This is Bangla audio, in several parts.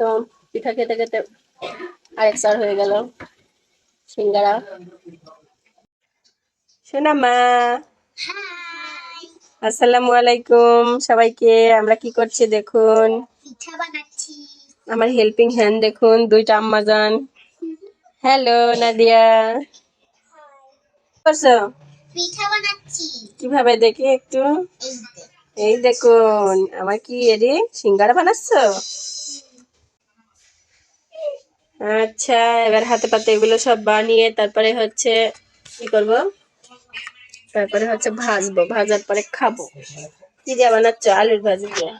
তো পিঠা খেতে খেতে আরেক সার হয়ে গেল সিঙ্গারা। শোনা মা। আসসালামু আলাইকুম সবাইকে আমরা কি করছি দেখুন? আমার হেল্পিং হ্যান্ড দেখুন দুইটা আম্মাজান হ্যালো নাদিয়া। করছ? পিঠা বানাচ্ছি। কীভাবে দেখি একটু? এই দেখুন আমার কি এরি সিঙ্গারা বানাচ্ছ? আচ্ছা এবার হাতে পাতে এগুলো সব বানিয়ে তারপরে হচ্ছে কি করব? তারপরে হচ্ছে ভাজবো, ভাজার পরে খাব। কি দিয়ে বানাচ্ছ? আলুর ভাজি দিয়ে।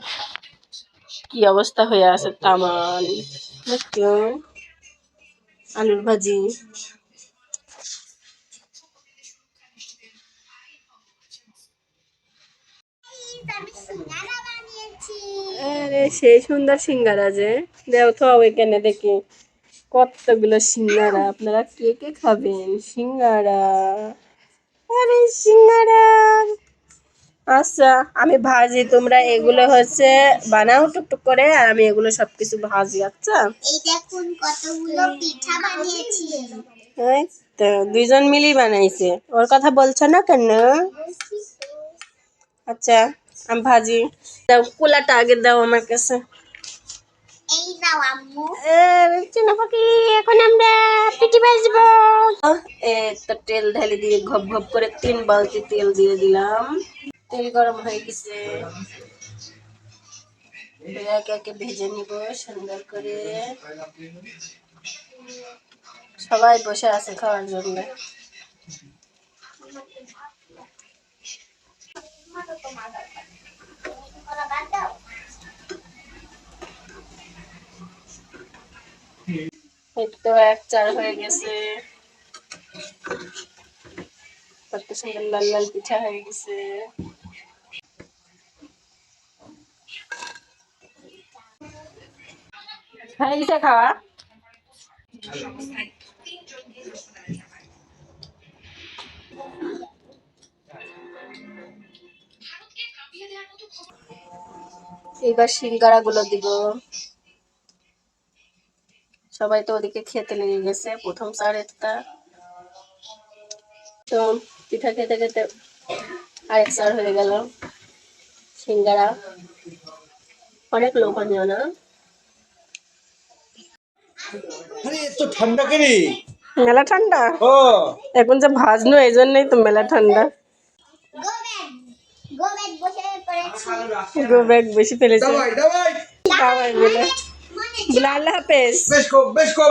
কি অবস্থা হয়ে আছে দেখছ? আলুর ভাজি। আরে, সেই সুন্দর সিঙ্গারা যে। দেও তো, ওইখানে দেখি। কতগুলো সিঙ্গারা? আপনারা কে কে খাবেন? সিঙ্গারা। আরে সিঙ্গারা। আচ্ছা আমি ভাজি। তোমরা এগুলো হচ্ছে বানাও টুকটুক করে আর আমি এগুলো সবকিছু ভাজি আচ্ছা? এই দেখুন কতগুলো পিঠা বানিয়েছি। তো দুইজন মিলেই বানাইছে। ওর কথা বলছো না কেন? আচ্ছা আমি ভাজি। দাও কুলাটা আগে দাও আমার কাছে। এই নাও আম্মু। চিনা পাখি এখন আমরা পিঠি ভাজবো একটা তেল ঢেলে দিয়ে ঘপ ঘপ করে তিন বালতি তেল দিয়ে দিলাম। তেল গরম হয়ে গেছে। একে একে ভেজে নিব সুন্দর করে। সবাই বসে আছে খাওয়ার জন্য। এই তো এক চার হয়ে গেছে। কত সুন্দর লাল লাল পিঠা হয়ে গেছে। হয়ে গেছে খাওয়া। এবার সিঙ্গারা গুলো দিব। সবাই তো ওদিকে খেতে লেগে গেছে। প্রথম সারেরটা তো পিঠা খেতে খেতে আরেক সার হয়ে গেল। সিঙ্গারা। অনেক লোভনীয় না? ঠান্ডা কেনে? মেলা ঠান্ডা? ও। এখন যে ভাজনো এই জন্যই তো মেলা ঠান্ডা। বসে গো ব্যাগ বেশি ফেলেছে। দাবাই। দাবাই বলে। बुला ला बिस्को बिस्को